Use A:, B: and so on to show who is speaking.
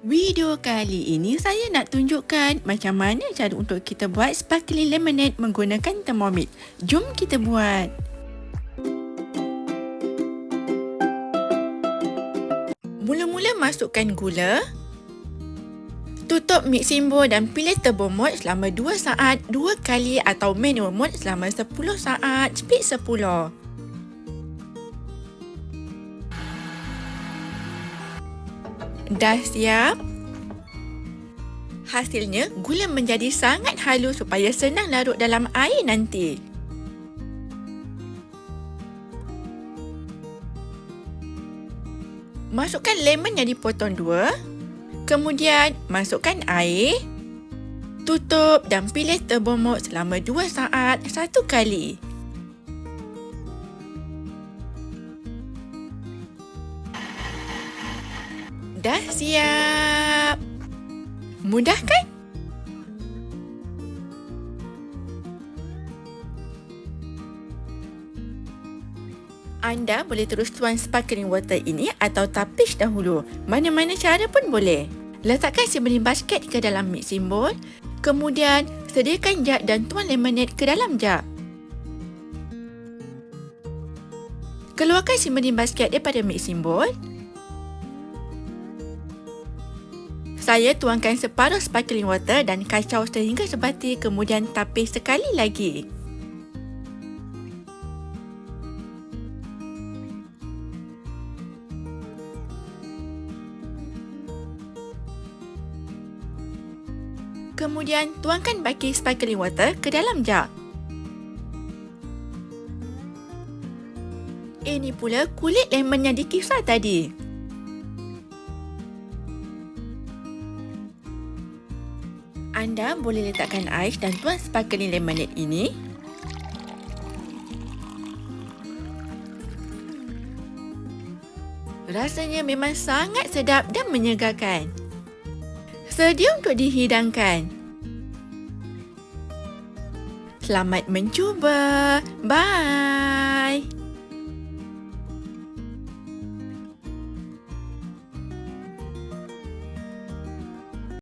A: Video kali ini saya nak tunjukkan macam mana cara untuk kita buat sparkling lemonade menggunakan thermomix. Jom kita buat. Mula-mula masukkan gula. Tutup mixing bowl dan pilih turbo mode selama 2 saat, 2 kali atau manual mode selama 10 saat, speed 10. Dah siap? Hasilnya, gula menjadi sangat halus supaya senang larut dalam air nanti. Masukkan lemon yang dipotong dua. Kemudian, masukkan air. Tutup dan pilih turbo mode selama 2 saat satu kali. Dah siap. Mudah kan? Anda boleh terus tuang sparkling water ini atau tapish dahulu. Mana-mana cara pun boleh. Letakkan simmering basket ke dalam mixing bowl. Kemudian, sediakan jug dan tuang lemonade ke dalam jug. Keluarkan simmering basket daripada mixing bowl. Saya tuangkan separuh sparkling water dan kacau sehingga sebati kemudian tapis sekali lagi. Kemudian tuangkan baki sparkling water ke dalam jug. Ini pula kulit lemon yang dikisar tadi. Anda boleh letakkan ais dan tuang sparkling lemonade ini. Rasanya memang sangat sedap dan menyegarkan. Sedia untuk dihidangkan. Selamat mencuba. Bye.